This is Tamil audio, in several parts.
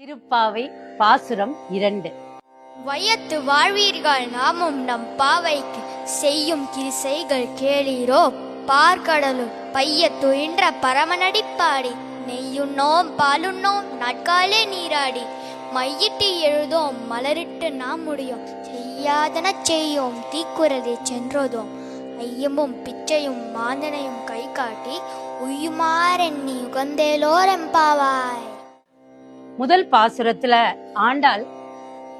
திருப்பாவை பாசுரம் இரண்டு. வையத்து வாழ்வீர்கள் நாமும் நம் பாவைக்கு செய்யும் கிரிசைகள் கேளீரோ? பார்க்கடலும் பைய துயின்ற பரமனடிப்பாடி. நெய்யுண்ணோம் பாலுண்ணோம் நாட்காலே நீராடி. மையிட்டு எழுதோம் மலரிட்டு நாம் முடியும். செய்யாதன செய்யோம் தீக்குறதை சென்றோதோம். ஐயமும் பிச்சையும் மாந்தனையும் கை காட்டி உய்யுமாறெண்ணி உகந்தேலோரெம்பாவாய் முதல் பாசுரத்துல ஆண்டாள்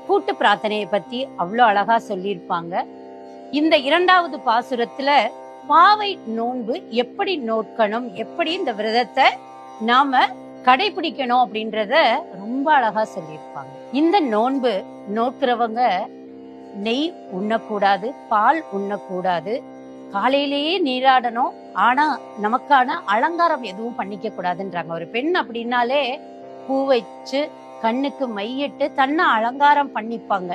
கூட்டு பிரார்த்தனையை பத்தி அவ்வளோ அழகா சொல்லியிருப்பாங்க. இந்த இரண்டாவது பாசுரத்துல பாவை நோன்பு எப்படி நோக்கணும் எப்படி இந்த விரதத்தை நாம கடைபிடிக்கணும் அப்படின்றத ரொம்ப அழகா சொல்லியிருப்பாங்க. இந்த நோன்பு நோக்கிறவங்க நெய் உண்ணக்கூடாது பால் உண்ணக்கூடாது காலையிலேயே நீராடணும் ஆனா நமக்கான அலங்காரம் எதுவும் பண்ணிக்க கூடாதுன்றாங்க ஒரு பெண் அப்படின்னாலே பூ வச்சு கண்ணுக்கு மையிட்டு தன்னை அலங்காரம் பண்ணிப்பாங்க.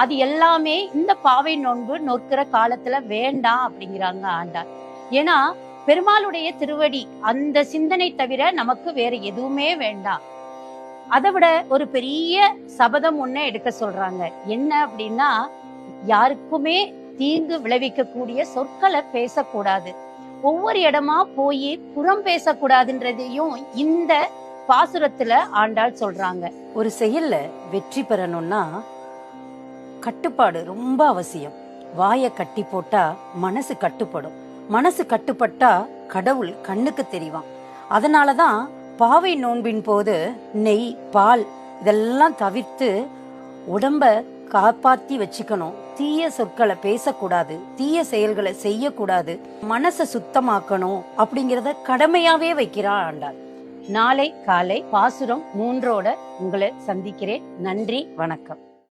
அது எல்லாமே இந்த பாவை நோன்பு நோக்கிற காலத்துல வேண்டாம் அப்படிங்கிறாங்க ஆண்டார் ஏன்னா பெருமாளுடைய திருவடி அந்த சிந்தனை தவிர நமக்கு வேற எதுவுமே வேண்டாம் அதை விட ஒரு பெரிய சபதம் ஒண்ணு எடுக்க சொல்றாங்க. என்ன அப்படின்னா யாருக்குமே தீங்கு விளைவிக்கக்கூடிய சொற்களை பேசக்கூடாது. ஒவ்வொரு இடமா போய் புறம் பேசக்கூடாதுன்றதையும் இந்த பாசுரத்துல ஆண்டாள் சொல்றாங்க. ஒரு செயல்ல வெற்றி பெறணும்னா கட்டுப்பாடு ரொம்ப அவசியம். வாயை கட்டி போட்டா மனசு கட்டுப்படும். மனசு கட்டுப்பட்டா கடவுள் கண்ணுக்கு தெரிவான். அதனாலதான் பாவை நோன்பின் போது நெய் பால் இதெல்லாம் தவிர்த்து உடம்ப காப்பாத்தி வச்சுக்கணும். தீய சொற்களை பேசக்கூடாது. தீய செயல்களை செய்யக்கூடாது. மனசை சுத்தமாக்கணும் அப்படிங்கறத கடமையாவே வைக்கிறான் ஆண்டாள். நாளை காலை பாசுரம் மூன்றோட உங்களை சந்திக்கிறேன். நன்றி வணக்கம்.